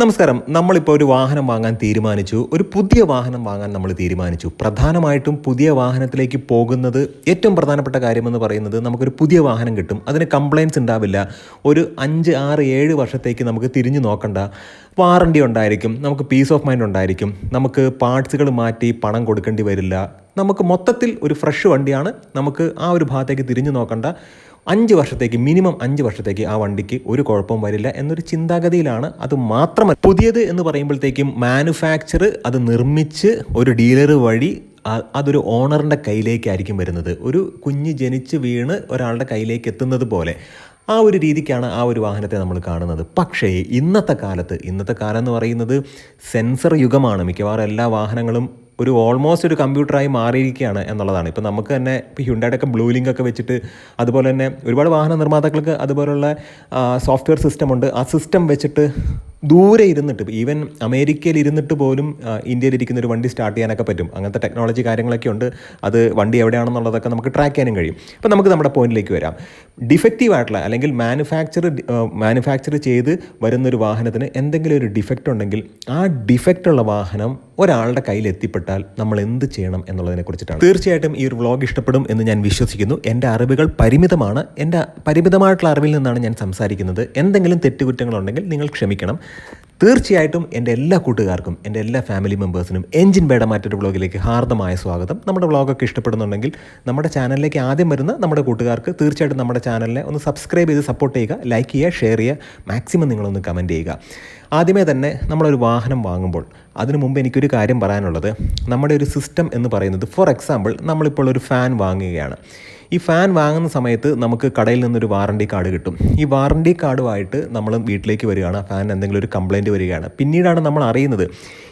നമസ്കാരം. നമ്മളിപ്പോൾ ഒരു വാഹനം വാങ്ങാൻ തീരുമാനിച്ചു. ഒരു പുതിയ വാഹനം വാങ്ങാൻ നമ്മൾ തീരുമാനിച്ചു. പ്രധാനമായിട്ടും പുതിയ വാഹനത്തിലേക്ക് പോകുന്നത് ഏറ്റവും പ്രധാനപ്പെട്ട കാര്യമെന്ന് പറയുന്നത് നമുക്കൊരു പുതിയ വാഹനം കിട്ടും. അതിന് കംപ്ലയിൻസ് ഉണ്ടാവില്ല. ഒരു അഞ്ച് ആറ് ഏഴ് വർഷത്തേക്ക് നമുക്ക് തിരിഞ്ഞു നോക്കണ്ട. വാറണ്ടി ഉണ്ടായിരിക്കും. നമുക്ക് പീസ് ഓഫ് മൈൻഡ് ഉണ്ടായിരിക്കും. നമുക്ക് പാർട്സുകൾ മാറ്റി പണം കൊടുക്കേണ്ടി വരില്ല. നമുക്ക് മൊത്തത്തിൽ ഒരു ഫ്രഷ് വണ്ടിയാണ്. നമുക്ക് ആ ഒരു ഭാഗത്തേക്ക് തിരിഞ്ഞു നോക്കണ്ട. അഞ്ച് വർഷത്തേക്ക് മിനിമം അഞ്ച് വർഷത്തേക്ക് ആ വണ്ടിക്ക് ഒരു കുഴപ്പവും വരില്ല എന്നൊരു ചിന്താഗതിയിലാണ് അത് മാത്രമല്ല. പുതിയത് എന്ന് പറയുമ്പോഴത്തേക്കും മാനുഫാക്ചർ അത് നിർമ്മിച്ച് ഒരു ഡീലർ വഴി അതൊരു ഓണറിന്റെ കയ്യിലേക്കായിരിക്കും വരുന്നത്. ഒരു കുഞ്ഞ് ജനിച്ച് വീണ് ഒരാളുടെ കയ്യിലേക്ക് എത്തുന്നത് പോലെ. ആ ഒരു രീതിക്കാണ് ആ ഒരു വാഹനത്തെ നമ്മൾ കാണുന്നത്. പക്ഷേ ഇന്നത്തെ കാലത്ത് ഇന്നത്തെ കാലം എന്ന് പറയുന്നത് സെൻസർ യുഗമാണ്. മിക്കവാറും എല്ലാ വാഹനങ്ങളും ഒരു ഓൾമോസ്റ്റ് ഒരു കമ്പ്യൂട്ടറായി മാറിയിരിക്കുകയാണ് എന്നുള്ളതാണ്. ഇപ്പോൾ നമുക്ക് തന്നെ ഇപ്പോൾ ഹ്യുണ്ടായുടെ ഒക്കെ ബ്ലൂ ലിങ്ക് ഒക്കെ വെച്ചിട്ട് അതുപോലെ തന്നെ ഒരുപാട് വാഹന നിർമ്മാതാക്കൾക്ക് അതുപോലുള്ള സോഫ്റ്റ്വെയർ സിസ്റ്റം ഉണ്ട്. ആ സിസ്റ്റം വെച്ചിട്ട് ദൂരെ ഇരുന്നിട്ട് ഈവൻ അമേരിക്കയിൽ ഇരുന്നിട്ട് പോലും ഇന്ത്യയിൽ ഇരിക്കുന്ന ഒരു വണ്ടി സ്റ്റാർട്ട് ചെയ്യാനൊക്കെ പറ്റും. അങ്ങനത്തെ ടെക്നോളജി കാര്യങ്ങളൊക്കെ ഉണ്ട്. അത് വണ്ടി എവിടെയാണെന്നുള്ളതൊക്കെ നമുക്ക് ട്രാക്ക് ചെയ്യാനും കഴിയും. അപ്പോൾ നമുക്ക് നമ്മുടെ പോയിന്റിലേക്ക് വരാം. ഡിഫക്റ്റീവ് ആയിട്ടുള്ള അല്ലെങ്കിൽ മാനുഫാക്ചർ മാനുഫാക്ചർ ചെയ്ത് വരുന്നൊരു വാഹനത്തിന് എന്തെങ്കിലും ഒരു ഡിഫക്റ്റ് ഉണ്ടെങ്കിൽ ആ ഡിഫക്റ്റ് ഉള്ള വാഹനം ഒരാളുടെ കയ്യിൽ എത്തിപ്പെട്ടാൽ നമ്മൾ എന്ത് ചെയ്യണം എന്നുള്ളതിനെ കുറിച്ചിട്ടാണ്. തീർച്ചയായിട്ടും ഈ ഒരു വ്ളോഗ് ഇഷ്ടപ്പെടും എന്ന് ഞാൻ വിശ്വസിക്കുന്നു. എന്റെ അറിവുകൾ പരിമിതമാണ്. എന്റെ പരിമിതമായിട്ടുള്ള അറിവിൽ നിന്നാണ് ഞാൻ സംസാരിക്കുന്നത്. എന്തെങ്കിലും തെറ്റുകുറ്റങ്ങളുണ്ടെങ്കിൽ നിങ്ങൾ ക്ഷമിക്കണം. തീർച്ചയായിട്ടും എന്റെ എല്ലാ കൂട്ടുകാർക്കും എന്റെ എല്ലാ ഫാമിലി മെമ്പേഴ്സിനും എഞ്ചിൻ ബേഡ മറ്റൊരു വ്ളോഗിലേക്ക് ഹാർദമായ സ്വാഗതം. നമ്മുടെ വ്ളോഗൊക്കെ ഇഷ്ടപ്പെടുന്നുണ്ടെങ്കിൽ നമ്മുടെ ചാനലിലേക്ക് ആദ്യം വരുന്ന നമ്മുടെ കൂട്ടുകാർക്ക് തീർച്ചയായിട്ടും നമ്മുടെ ചാനലിനെ ഒന്ന് സബ്സ്ക്രൈബ് ചെയ്ത് സപ്പോർട്ട് ചെയ്യുക ലൈക്ക് ചെയ്യുക ഷെയർ ചെയ്യുക മാക്സിമം നിങ്ങളൊന്ന് കമന്റ് ചെയ്യുക. ആദ്യമേ തന്നെ നമ്മളൊരു വാഹനം വാങ്ങുമ്പോൾ അതിനു മുമ്പ് എനിക്കൊരു കാര്യം പറയാനുള്ളത്. നമ്മുടെ ഒരു സിസ്റ്റം എന്ന് പറയുന്നത് ഫോർ എക്സാമ്പിൾ നമ്മളിപ്പോൾ ഒരു ഫാൻ വാങ്ങുകയാണ്. ഈ ഫാൻ വാങ്ങുന്ന സമയത്ത് നമുക്ക് കടയിൽ നിന്നൊരു വാറണ്ടി കാർഡ് കിട്ടും. ഈ വാറണ്ടി കാർഡുമായിട്ട് നമ്മൾ വീട്ടിലേക്ക് വരികയാണ്. ഫാൻ എന്തെങ്കിലും ഒരു കംപ്ലയിന്റ് വരികയാണ്. പിന്നീടാണ് നമ്മൾ അറിയുന്നത്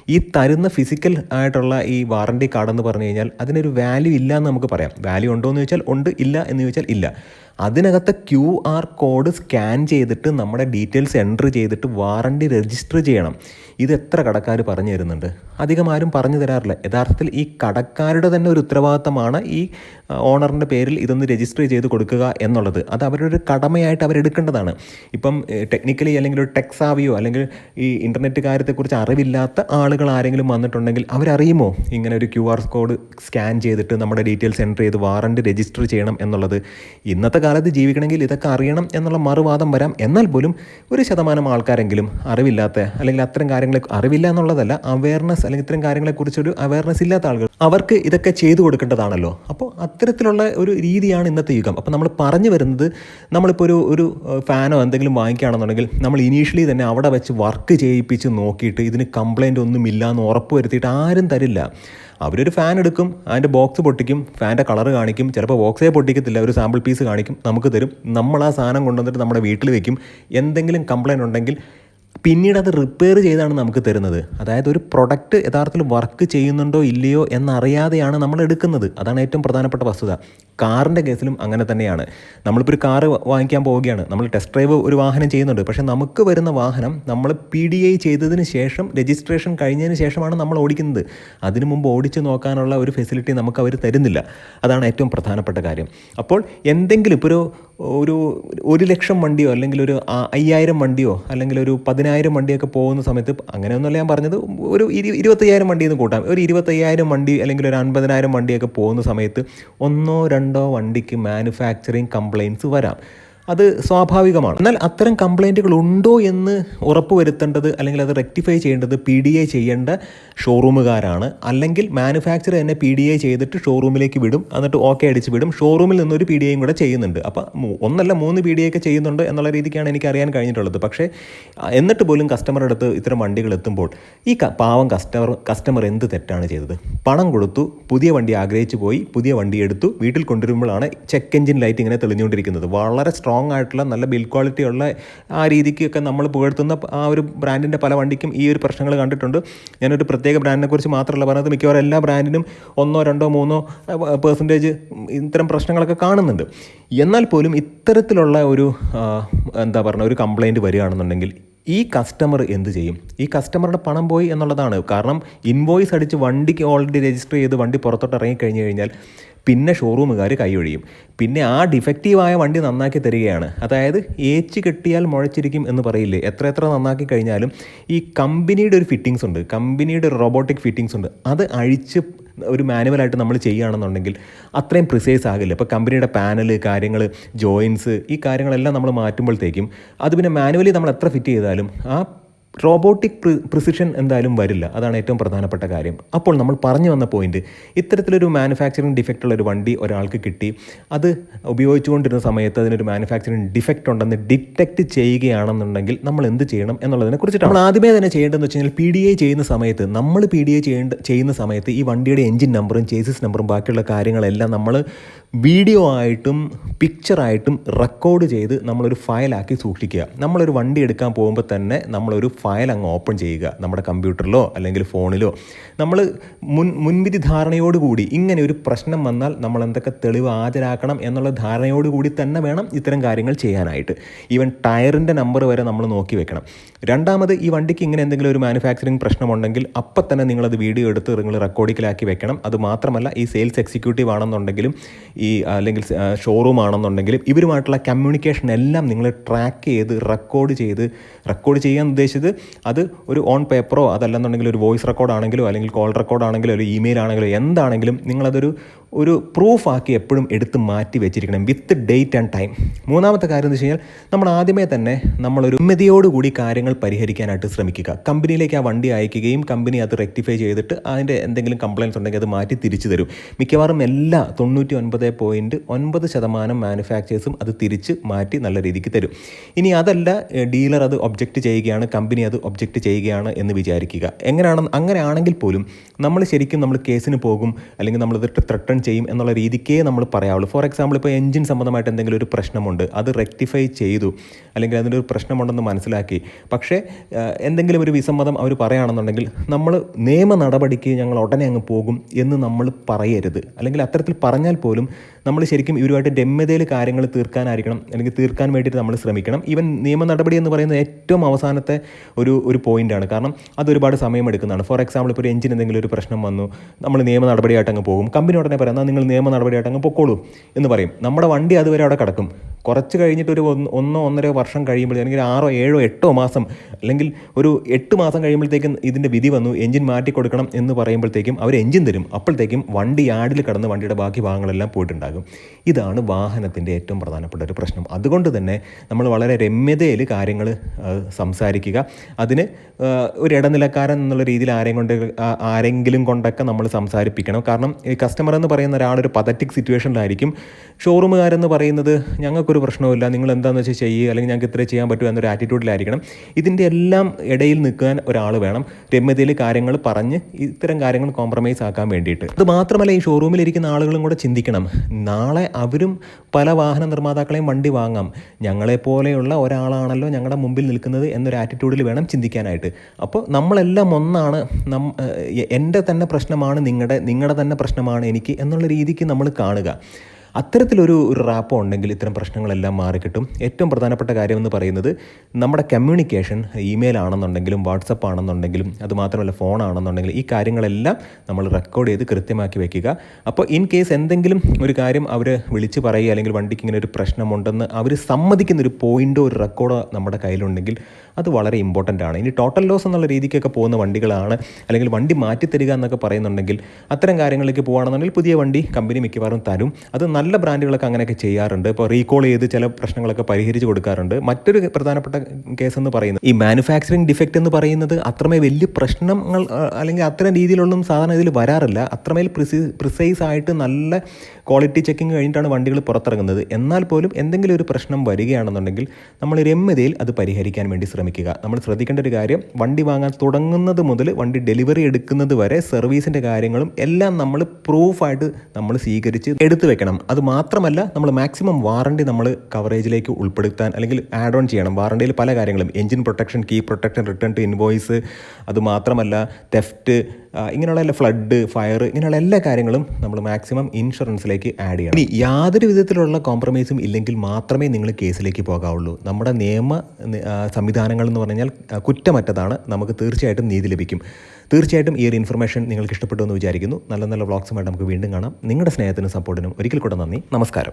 ഈ തരുന്ന ഫിസിക്കൽ ആയിട്ടുള്ള ഈ വാറണ്ടി കാർഡെന്ന് പറഞ്ഞു കഴിഞ്ഞാൽ അതിനൊരു വാല്യൂ ഇല്ല എന്ന് നമുക്ക് പറയാം. വാല്യൂ ഉണ്ടോ എന്ന് ചോദിച്ചാൽ ഉണ്ട് ഇല്ല എന്ന് ചോദിച്ചാൽ ഇല്ല. അതിനകത്ത് ക്യു ആർ കോഡ് സ്കാൻ ചെയ്തിട്ട് നമ്മുടെ ഡീറ്റെയിൽസ് എന്റർ ചെയ്തിട്ട് വാറണ്ടി രജിസ്റ്റർ ചെയ്യണം. ഇത് എത്ര കടക്കാർ പറഞ്ഞു തരുന്നുണ്ട്? അധികം ആരും പറഞ്ഞു തരാറില്ല. യഥാർത്ഥത്തിൽ ഈ കടക്കാരുടെ തന്നെ ഒരു ഉത്തരവാദിത്തമാണ് ഈ ഓണറിന്റെ പേരിൽ ഇതൊന്ന് രജിസ്റ്റർ ചെയ്ത് കൊടുക്കുക എന്നുള്ളത്. അത് അവരുടെ ഒരു കടമയായിട്ട് അവരെടുക്കേണ്ടതാണ് ഇപ്പം ടെക്നിക്കലി അല്ലെങ്കിൽ ഒരു ടെക്സാവിയോ അല്ലെങ്കിൽ ഈ ഇന്റർനെറ്റ് കാര്യത്തെക്കുറിച്ച് അറിവില്ലാത്ത ആളുകൾ ആരെങ്കിലും വന്നിട്ടുണ്ടെങ്കിൽ അവരറിയുമോ? ഇങ്ങനെ ഒരു ക്യു ആർ കോഡ് സ്കാൻ ചെയ്തിട്ട് നമ്മുടെ ഡീറ്റെയിൽസ് എന്റർ ചെയ്ത് വാറണ്ടി രജിസ്റ്റർ ചെയ്യണം എന്നുള്ളത്. ഇന്നത്തെ കാലത്ത് ജീവിക്കണമെങ്കിൽ ഇതൊക്കെ അറിയണം എന്നുള്ള മറുവാദം വരാം. എന്നാൽ പോലും ഒരു ശതമാനം ആൾക്കാരെങ്കിലും അറിവില്ലാത്ത അല്ലെങ്കിൽ അത്തരം കാര്യങ്ങളെ അറിവില്ല എന്നുള്ളതല്ല അവയർനെസ് അല്ലെങ്കിൽ ഇത്തരം കാര്യങ്ങളെക്കുറിച്ചൊരു അവയർനെസ് ഇല്ലാത്ത ആളുകൾ അവർക്ക് ഇതൊക്കെ ചെയ്തു കൊടുക്കേണ്ടതാണല്ലോ. അപ്പോൾ അത്തരത്തിലുള്ള ഒരു രീതിയാണ് ഇന്നത്തെ യുഗം. അപ്പോൾ നമ്മൾ പറഞ്ഞു വരുന്നത് നമ്മളിപ്പോൾ ഒരു ഒരു ഫാനോ എന്തെങ്കിലും വാങ്ങിക്കുകയാണെന്നുണ്ടെങ്കിൽ നമ്മൾ ഇനീഷ്യലി തന്നെ അവിടെ വെച്ച് വർക്ക് ചെയ്യിപ്പിച്ച് നോക്കിയിട്ട് ഇതിന് കംപ്ലൈന്റ് ഒന്നുമില്ല എന്ന് ഉറപ്പ് വരുത്തിയിട്ട് ആരും തരില്ല. അവരൊരു ഫാൻ എടുക്കും അതിന്റെ ബോക്സ് പൊട്ടിക്കും ഫാന്റെ കളർ കാണിക്കും ചിലപ്പോൾ ബോക്സേ പൊട്ടിക്കത്തില്ല ഒരു സാമ്പിൾ പീസ് കാണിക്കും നമുക്ക് തരും. നമ്മൾ ആ സാധനം കൊണ്ടുവന്നിട്ട് നമ്മുടെ വീട്ടിൽ വെക്കും. എന്തെങ്കിലും കംപ്ലൈന്റ് ഉണ്ടെങ്കിൽ പിന്നീട് അത് റിപ്പയർ ചെയ്താണ് നമുക്ക് തരുന്നത്. അതായത് ഒരു പ്രൊഡക്റ്റ് യഥാർത്ഥത്തിൽ വർക്ക് ചെയ്യുന്നുണ്ടോ ഇല്ലയോ എന്നറിയാതെയാണ് നമ്മൾ എടുക്കുന്നത്. അതാണ് ഏറ്റവും പ്രധാനപ്പെട്ട വസ്തുത. കാറിന്റെ കേസിലും അങ്ങനെ തന്നെയാണ്. നമ്മളിപ്പോൾ ഒരു കാറ് വാങ്ങിക്കാൻ പോവുകയാണ്. നമ്മൾ ടെസ്റ്റ് ഡ്രൈവ് ഒരു വാഹനം ചെയ്യുന്നുണ്ട്. പക്ഷേ നമുക്ക് വരുന്ന വാഹനം നമ്മൾ പി ഡി ഐ ചെയ്തതിന് ശേഷം രജിസ്ട്രേഷൻ കഴിഞ്ഞതിന് ശേഷമാണ് നമ്മൾ ഓടിക്കുന്നത്. അതിനു മുമ്പ് ഓടിച്ചു നോക്കാനുള്ള ഒരു ഫെസിലിറ്റി നമുക്ക് അവർ തരുന്നില്ല. അതാണ് ഏറ്റവും പ്രധാനപ്പെട്ട കാര്യം. അപ്പോൾ എന്തെങ്കിലും ഇപ്പോൾ ഒരു ഒരു ലക്ഷം വണ്ടിയോ അല്ലെങ്കിൽ ഒരു അയ്യായിരം വണ്ടിയോ അല്ലെങ്കിൽ ഒരു പതിനായിരം വണ്ടിയൊക്കെ പോകുന്ന സമയത്ത് അങ്ങനെയൊന്നുമല്ല ഞാൻ പറഞ്ഞത് ഒരു ഇരു ഇരുപത്തയ്യായിരം വണ്ടി എന്ന് കൂട്ടാം. ഒരു ഇരുപത്തയ്യായിരം വണ്ടി അല്ലെങ്കിൽ ഒരു അൻപതിനായിരം വണ്ടിയൊക്കെ പോകുന്ന സമയത്ത് ഒന്നോ രണ്ടോ വണ്ടിക്ക് മാനുഫാക്ചറിങ് കംപ്ലയിൻസ് വരാം. അത് സ്വാഭാവികമാണ്. എന്നാൽ അത്തരം കംപ്ലൈന്റുകൾ ഉണ്ടോ എന്ന് ഉറപ്പ് വരുത്തേണ്ടത് അല്ലെങ്കിൽ അത് റെക്ടിഫൈ ചെയ്യേണ്ടത് പി ഡി എ ചെയ്യേണ്ട ഷോറൂമുകാരാണ് അല്ലെങ്കിൽ മാനുഫാക്ചർ തന്നെ പി ഡി എ ചെയ്തിട്ട് ഷോറൂമിലേക്ക് വിടും. എന്നിട്ട് ഓക്കെ അടിച്ച് വിടും. ഷോറൂമിൽ നിന്നൊരു പി ഡി എയും കൂടെ ചെയ്യുന്നുണ്ട്. അപ്പോൾ ഒന്നല്ല മൂന്ന് പി ഡി എ ഒക്കെ ചെയ്യുന്നുണ്ട് എന്നുള്ള രീതിക്കാണ് എനിക്ക് അറിയാൻ കഴിഞ്ഞിട്ടുള്ളത്. പക്ഷേ എന്നിട്ട് പോലും കസ്റ്റമർ അടുത്ത് ഇത്തരം വണ്ടികൾ എത്തുമ്പോൾ ഈ പാവം കസ്റ്റമർ കസ്റ്റമർ എന്ത് തെറ്റാണ് ചെയ്തത്? പണം കൊടുത്തു പുതിയ വണ്ടി ആഗ്രഹിച്ചു പോയി പുതിയ വണ്ടി എടുത്തു വീട്ടിൽ കൊണ്ടുവരുമ്പോഴാണ് ചെക്ക് എഞ്ചിൻ ലൈറ്റ് ഇങ്ങനെ തെളിഞ്ഞുകൊണ്ടിരിക്കുന്നത്. വളരെ സ്ട്രോങ് ആയിട്ടുള്ള നല്ല ബിൽഡ് ക്വാളിറ്റി ഉള്ള ആ രീതിക്കൊക്കെ നമ്മൾ പുകഴ്ത്തുന്ന ആ ഒരു ബ്രാൻഡിന്റെ പല വണ്ടിക്കും ഈ ഒരു പ്രശ്നങ്ങൾ കണ്ടിട്ടുണ്ട്. ഞാനൊരു പ്രത്യേക ബ്രാൻഡിനെ കുറിച്ച് മാത്രമല്ല പറഞ്ഞത് മിക്കവാറും എല്ലാ ബ്രാൻഡിനും ഒന്നോ രണ്ടോ മൂന്നോ പേഴ്സന്റേജ് ഇത്തരം പ്രശ്നങ്ങളൊക്കെ കാണുന്നുണ്ട്. എന്നാൽ പോലും ഇത്തരത്തിലുള്ള ഒരു എന്താ പറയുക ഒരു കംപ്ലൈന്റ് വരികയാണെന്നുണ്ടെങ്കിൽ ഈ കസ്റ്റമർ എന്ത് ചെയ്യും? ഈ കസ്റ്റമറുടെ പണം പോയി എന്നുള്ളതാണ്. കാരണം ഇൻവോയ്സ് അടിച്ച് വണ്ടിക്ക് ഓൾറെഡി രജിസ്റ്റർ ചെയ്ത് വണ്ടി പുറത്തോട്ട് ഇറങ്ങിക്കഴിഞ്ഞ് കഴിഞ്ഞാൽ പിന്നെ ഷോറൂമുകാർ കൈയൊഴിയും. പിന്നെ ആ ഡിഫക്റ്റീവായ വണ്ടി നന്നാക്കി തരികയാണ്. അതായത് ഏച്ച് കെട്ടിയാൽ മുഴച്ചിരിക്കും എന്ന് പറയില്ലേ? എത്ര എത്ര നന്നാക്കി കഴിഞ്ഞാലും ഈ കമ്പനിയുടെ ഒരു ഫിറ്റിങ്സ് ഉണ്ട്. കമ്പനിയുടെ ഒരു റോബോട്ടിക് ഫിറ്റിങ്സ് ഉണ്ട്. അത് അഴിച്ച് ഒരു മാനുവലായിട്ട് നമ്മൾ ചെയ്യുകയാണെന്നുണ്ടെങ്കിൽ അത്രയും പ്രിസൈസ് ആകില്ല. ഇപ്പോൾ കമ്പനിയുടെ പാനൽ കാര്യങ്ങൾ ജോയിൻസ് ഈ കാര്യങ്ങളെല്ലാം നമ്മൾ മാറ്റുമ്പോഴത്തേക്കും അത് പിന്നെ മാനുവലി നമ്മൾ എത്ര ഫിറ്റ് ചെയ്താലും ആ റോബോട്ടിക് പ്രിസിഷൻ എന്തായാലും വരില്ല. അതാണ് ഏറ്റവും പ്രധാനപ്പെട്ട കാര്യം. അപ്പോൾ നമ്മൾ പറഞ്ഞു വന്ന പോയിന്റ് ഇത്തരത്തിലൊരു മാനുഫാക്ചറിങ് ഡിഫക്റ്റ് ഉള്ള ഒരു വണ്ടി ഒരാൾക്ക് കിട്ടി. അത് ഉപയോഗിച്ചുകൊണ്ടിരുന്ന സമയത്ത് അതിനൊരു മാനുഫാക്ചറിങ് ഡിഫക്റ്റ് ഉണ്ടെന്ന് ഡിറ്റക്റ്റ് ചെയ്യുകയാണെന്നുണ്ടെങ്കിൽ നമ്മൾ എന്ത് ചെയ്യണം എന്നുള്ളതിനെ കുറിച്ചിട്ട് നമ്മൾ ആദ്യമേ തന്നെ ചെയ്യേണ്ടതെന്ന് വെച്ച് കഴിഞ്ഞാൽ പി ഡി ഐ ചെയ്യുന്ന സമയത്ത് നമ്മൾ പി ഡി ഐ ചെയ്യേണ്ട ചെയ്യുന്ന സമയത്ത് ഈ വണ്ടിയുടെ എഞ്ചിൻ നമ്പറും ചേസിസ് നമ്പറും ബാക്കിയുള്ള കാര്യങ്ങളെല്ലാം നമ്മൾ വീഡിയോ ആയിട്ടും പിക്ചറായിട്ടും റെക്കോർഡ് ചെയ്ത് നമ്മളൊരു ഫയലാക്കി സൂക്ഷിക്കുക. നമ്മളൊരു വണ്ടി എടുക്കാൻ പോകുമ്പോൾ തന്നെ നമ്മളൊരു ഫയൽ അങ്ങ് ഓപ്പൺ ചെയ്യുക നമ്മുടെ കമ്പ്യൂട്ടറിലോ അല്ലെങ്കിൽ ഫോണിലോ. നമ്മൾ മുൻ മുൻവിധി ധാരണയോടുകൂടി ഇങ്ങനെ ഒരു പ്രശ്നം വന്നാൽ നമ്മൾ എന്തൊക്കെ തെളിവ് ഹാജരാക്കണം എന്നുള്ള ധാരണയോടുകൂടി തന്നെ വേണം ഇത്തരം കാര്യങ്ങൾ ചെയ്യാനായിട്ട്. ഈവൻ ടയറിന്റെ നമ്പർ വരെ നമ്മൾ നോക്കി വെക്കണം. രണ്ടാമത് ഈ വണ്ടിക്ക് ഇങ്ങനെ എന്തെങ്കിലും ഒരു മാനുഫാക്ചറിങ് പ്രശ്നമുണ്ടെങ്കിൽ അപ്പം തന്നെ നിങ്ങളത് വീഡിയോ എടുത്ത് നിങ്ങൾ റെക്കോർഡിക്കലാക്കി വെക്കണം. അത് മാത്രമല്ല ഈ സെയിൽസ് എക്സിക്യൂട്ടീവ് ആണെന്നുണ്ടെങ്കിലും ഈ അല്ലെങ്കിൽ ഷോറൂം ആണെന്നുണ്ടെങ്കിലും ഇവരുമായിട്ടുള്ള കമ്മ്യൂണിക്കേഷൻ എല്ലാം നിങ്ങൾ ട്രാക്ക് ചെയ്ത് റെക്കോർഡ് ചെയ്ത് റെക്കോർഡ് ചെയ്യാൻ ഉദ്ദേശിച്ചത് അത് ഒരു ഓൺ പേപ്പറോ അതല്ലെന്നുണ്ടെങ്കിൽ ഒരു വോയിസ് റെക്കോർഡ് ആണെങ്കിലോ അല്ലെങ്കിൽ കോൾ റെക്കോർഡ് ആണെങ്കിലോ ഒരു ഇമെയിൽ ആണെങ്കിലോ എന്താണെങ്കിലും നിങ്ങളതൊരു ഒരു പ്രൂഫാക്കി എപ്പോഴും എടുത്ത് മാറ്റി വെച്ചിരിക്കണം വിത്ത് ഡേറ്റ് ആൻഡ് ടൈം മൂന്നാമത്തെ കാര്യം എന്ന് വെച്ച് കഴിഞ്ഞാൽ നമ്മൾ ആദ്യമേ തന്നെ നമ്മളൊരു ഉമ്മതിയോടുകൂടി കാര്യങ്ങൾ പരിഹരിക്കാനായിട്ട് ശ്രമിക്കുക. കമ്പനിയിലേക്ക് ആ വണ്ടി അയക്കുകയും കമ്പനി അത് റെക്ടിഫൈ ചെയ്തിട്ട് അതിന്റെ എന്തെങ്കിലും കംപ്ലയിൻസ് ഉണ്ടെങ്കിൽ അത് മാറ്റി തിരിച്ചു തരും. മിക്കവാറും എല്ലാ തൊണ്ണൂറ്റി ഒൻപത് പോയിന്റ് ഒൻപത് ശതമാനം മാനുഫാക്ചേഴ്സും അത് തിരിച്ച് മാറ്റി നല്ല രീതിക്ക് തരും. ഇനി അതല്ല ഡീലർ അത് ഒബ്ജക്റ്റ് ചെയ്യുകയാണ് കമ്പനി അത് ഒബ്ജക്റ്റ് ചെയ്യുകയാണ് എന്ന് വിചാരിക്കുക. എങ്ങനെയാണ് അങ്ങനെയാണെങ്കിൽ പോലും നമ്മൾ ശരിക്കും നമ്മൾ കേസിന് പോകും അല്ലെങ്കിൽ നമ്മളത് ത്രട്ടൺ ചെയ്യും എന്നുള്ള രീതിക്കേ നമ്മൾ പറയാവുള്ളൂ. ഫോർ എക്സാമ്പിൾ ഇപ്പോൾ എഞ്ചിൻ സംബന്ധമായിട്ട് എന്തെങ്കിലും ഒരു പ്രശ്നമുണ്ട് അത് റെക്ടിഫൈ ചെയ്തു അല്ലെങ്കിൽ അതിന്റെ ഒരു പ്രശ്നമുണ്ടെന്ന് മനസ്സിലാക്കി. പക്ഷേ എന്തെങ്കിലും ഒരു വിസമ്മതം അവർ പറയുകയാണെന്നുണ്ടെങ്കിൽ നമ്മൾ നിയമ നടപടിക്ക് ഞങ്ങൾ ഉടനെ അങ്ങ് പോകും എന്ന് നമ്മൾ പറയരുത്. അല്ലെങ്കിൽ അത്തരത്തിൽ പറഞ്ഞാൽ പോലും നമ്മൾ ശരിക്കും ഇവരുമായിട്ട് രമ്യതയിൽ കാര്യങ്ങൾ തീർക്കാനായിരിക്കണം അല്ലെങ്കിൽ തീർക്കാൻ വേണ്ടിയിട്ട് നമ്മൾ ശ്രമിക്കണം. ഈവൻ നിയമ നടപടി എന്ന് പറയുന്നത് ഏറ്റവും അവസാനത്തെ ഒരു ഒരു പോയിന്റാണ് കാരണം അത് ഒരുപാട് സമയമെടുക്കുന്നതാണ് ഫോർ എക്സാമ്പിൾ ഇപ്പോൾ ഒരു എഞ്ചിൻ എന്തെങ്കിലും ഒരു പ്രശ്നം വന്നു നമ്മൾ നിയമ നടപടിയായിട്ട് അങ്ങ് പോകും. കമ്പനി ഉടനെ പറയാം എന്നാൽ നിങ്ങൾ നിയമ നടപടിയായിട്ട് അങ്ങ് പൊക്കോളൂ എന്ന് പറയും. നമ്മുടെ വണ്ടി അതുവരെ അവിടെ കിടക്കും. കുറച്ച് കഴിഞ്ഞിട്ട് ഒരു ഒന്നോ ഒന്നര വർഷം കഴിയുമ്പോൾ അല്ലെങ്കിൽ ആറോ ഏഴോ എട്ടോ മാസം അല്ലെങ്കിൽ ഒരു എട്ട് മാസം കഴിയുമ്പോഴത്തേക്കും ഇതിന്റെ വിധി വന്നു എഞ്ചിൻ മാറ്റി കൊടുക്കണം എന്ന് പറയുമ്പോഴത്തേക്കും അവർ എഞ്ചിൻ തരും. അപ്പോഴത്തേക്കും വണ്ടി യാർഡിൽ കടന്ന് വണ്ടിയുടെ ബാക്കി ഭാഗങ്ങളെല്ലാം പോയിട്ടുണ്ടാകും. ഇതാണ് വാഹനത്തിന്റെ ഏറ്റവും പ്രധാനപ്പെട്ട ഒരു പ്രശ്നം. അതുകൊണ്ട് തന്നെ നമ്മൾ വളരെ രമ്യതയിൽ കാര്യങ്ങൾ സംസാരിക്കുക. അതിന് ഒരു ഇടനിലക്കാരൻ എന്നുള്ള രീതിയിൽ ആരെയും കൊണ്ട് ആരെങ്കിലും കൊണ്ടൊക്കെ നമ്മൾ സംസാരിപ്പിക്കണം. കാരണം കസ്റ്റമർ എന്ന് പറയുന്ന ഒരാൾ ഒരു പതറ്റിക് സിറ്റുവേഷനിലായിരിക്കും ഷോറൂമുകാരെന്ന് പറയുന്നത് ഞങ്ങൾക്കൊരു പ്രശ്നവുമില്ല നിങ്ങൾ എന്താണെന്ന് വെച്ചാൽ ചെയ്യുക അല്ലെങ്കിൽ ഞങ്ങൾക്ക് ഇത്രേ ചെയ്യാൻ പറ്റുമോ എന്നൊരു ആറ്റിറ്റ്യൂഡിലായിരിക്കണം ഇതിന്റെ എല്ലാം ഇടയിൽ നിൽക്കാൻ ഒരാൾ വേണം രമ്യതയിൽ കാര്യങ്ങൾ പറഞ്ഞ് ഇത്തരം കാര്യങ്ങൾ കോംപ്രമൈസ് ആക്കാൻ വേണ്ടിയിട്ട്. അത് മാത്രമല്ല ഈ ഷോറൂമിൽ ഇരിക്കുന്ന ആളുകളും കൂടെ ചിന്തിക്കണം നാളെ അവരും പല വാഹന നിർമ്മാതാക്കളെയും വണ്ടി വാങ്ങാം. ഞങ്ങളെപ്പോലെയുള്ള ഒരാളാണല്ലോ ഞങ്ങളുടെ മുമ്പിൽ നിൽക്കുന്നത് എന്നൊരു ആറ്റിറ്റ്യൂഡിൽ വേണം ചിന്തിക്കാനായിട്ട്. അപ്പോൾ നമ്മളെല്ലാം ഒന്നാണ് നം എന്റെ തന്നെ പ്രശ്നമാണ് നിങ്ങളുടെ നിങ്ങളുടെ തന്നെ പ്രശ്നമാണ് എനിക്ക് എന്നുള്ള രീതിക്ക് നമ്മൾ കാണുക. അത്തരത്തിലൊരു ഒരു റാപ്പ് ഉണ്ടെങ്കിൽ ഇത്തരം പ്രശ്നങ്ങളെല്ലാം മാറിക്കിട്ടും. ഏറ്റവും പ്രധാനപ്പെട്ട കാര്യം എന്ന് പറയുന്നത് നമ്മുടെ കമ്മ്യൂണിക്കേഷൻ ഇമെയിൽ ആണെന്നുണ്ടെങ്കിലും വാട്സപ്പ് ആണെന്നുണ്ടെങ്കിലും അതുമാത്രമല്ല ഫോൺ ആണെന്നുണ്ടെങ്കിലും ഈ കാര്യങ്ങളെല്ലാം നമ്മൾ റെക്കോർഡ് ചെയ്ത് കൃത്യമാക്കി വെക്കുക. അപ്പോൾ ഇൻ കേസ് എന്തെങ്കിലും ഒരു കാര്യം അവർ വിളിച്ച് പറയുക അല്ലെങ്കിൽ വണ്ടിക്ക് ഇങ്ങനെ ഒരു പ്രശ്നമുണ്ടെന്ന് അവർ സമ്മതിക്കുന്ന ഒരു പോയിന്റോ ഒരു റെക്കോർഡോ നമ്മുടെ കയ്യിലുണ്ടെങ്കിൽ അത് വളരെ ഇമ്പോർട്ടന്റ് ആണ്. ഇനി ടോട്ടൽ ലോസ് എന്നുള്ള രീതിക്കൊക്കെ പോകുന്ന വണ്ടികളാണ്. അല്ലെങ്കിൽ വണ്ടി മാറ്റിത്തരിക എന്നൊക്കെ പറയുന്നുണ്ടെങ്കിൽ അത്തരം കാര്യങ്ങളിലേക്ക് പോകുകയാണെന്നുണ്ടെങ്കിൽ പുതിയ വണ്ടി കമ്പനി മിക്കവാറും തരും. അത് നല്ല ബ്രാൻഡുകളൊക്കെ അങ്ങനെയൊക്കെ ചെയ്യാറുണ്ട്. ഇപ്പോൾ റീകോൾ ചെയ്ത് ചില പ്രശ്നങ്ങളൊക്കെ പരിഹരിച്ച് കൊടുക്കാറുണ്ട്. മറ്റൊരു പ്രധാനപ്പെട്ട കേസ് എന്ന് പറയുന്നത് ഈ മാനുഫാക്ചറിങ് ഡിഫക്റ്റ് എന്ന് പറയുന്നത് അത്രമേ വലിയ പ്രശ്നങ്ങൾ അല്ലെങ്കിൽ അത്തരം രീതിയിലൊന്നും സാധാരണ ഇതിൽ വരാറില്ല. അത്രമേൽ പ്രിസി പ്രിസൈസ് ആയിട്ട് നല്ല ക്വാളിറ്റി ചെക്കിങ് കഴിഞ്ഞിട്ടാണ് വണ്ടികൾ പുറത്തിറങ്ങുന്നത്. എന്നാൽ പോലും എന്തെങ്കിലും ഒരു പ്രശ്നം വരികയാണെന്നുണ്ടെങ്കിൽ നമ്മൾ രമ്യതയിൽ അത് പരിഹരിക്കാൻ വേണ്ടി ശ്രമിക്കുക. നമ്മൾ ശ്രദ്ധിക്കേണ്ട ഒരു കാര്യം വണ്ടി വാങ്ങാൻ തുടങ്ങുന്നത് മുതൽ വണ്ടി ഡെലിവറി എടുക്കുന്നത് വരെ സർവീസിന്റെ കാര്യങ്ങളും എല്ലാം നമ്മൾ പ്രൂഫായിട്ട് നമ്മൾ സ്വീകരിച്ച് എടുത്തു വെക്കണം. അത് മാത്രമല്ല നമ്മൾ മാക്സിമം വാറണ്ടി നമ്മൾ കവറേജിലേക്ക് ഉൾപ്പെടുത്താൻ അല്ലെങ്കിൽ ആഡ് ഓൺ ചെയ്യണം. വാറണ്ടിയിൽ പല കാര്യങ്ങളും. Engine protection key protection return to invoice അത് മാത്രമല്ല തെഫ്റ്റ് ഇങ്ങനെയുള്ള എല്ലാ ഫ്ലഡ് ഫയർ ഇങ്ങനെയുള്ള എല്ലാ കാര്യങ്ങളും നമ്മൾ മാക്സിമം ഇൻഷുറൻസിലേക്ക് ആഡ് ചെയ്യണം. ഇനി യാതൊരു വിധത്തിലുള്ള കോംപ്രമൈസും ഇല്ലെങ്കിൽ മാത്രമേ നിങ്ങൾ കേസിലേക്ക് പോകാവുള്ളൂ. നമ്മുടെ നിയമ സംവിധാനങ്ങൾ എന്ന് പറഞ്ഞാൽ കുറ്റമറ്റതാണ്. നമുക്ക് തീർച്ചയായിട്ടും നീതി ലഭിക്കും. തീർച്ചയായിട്ടും ഈ ഒരു ഇൻഫർമേഷൻ നിങ്ങൾക്ക് ഇഷ്ടപ്പെട്ടു എന്ന് വിചാരിക്കുന്നു. നല്ല നല്ല വ്ളോഗ്സുമായിട്ട് നമുക്ക് വീണ്ടും കാണാം. നിങ്ങളുടെ സ്നേഹത്തിനും സപ്പോർട്ടിനും ഒരിക്കൽ കൂടെ നന്ദി. നമസ്കാരം.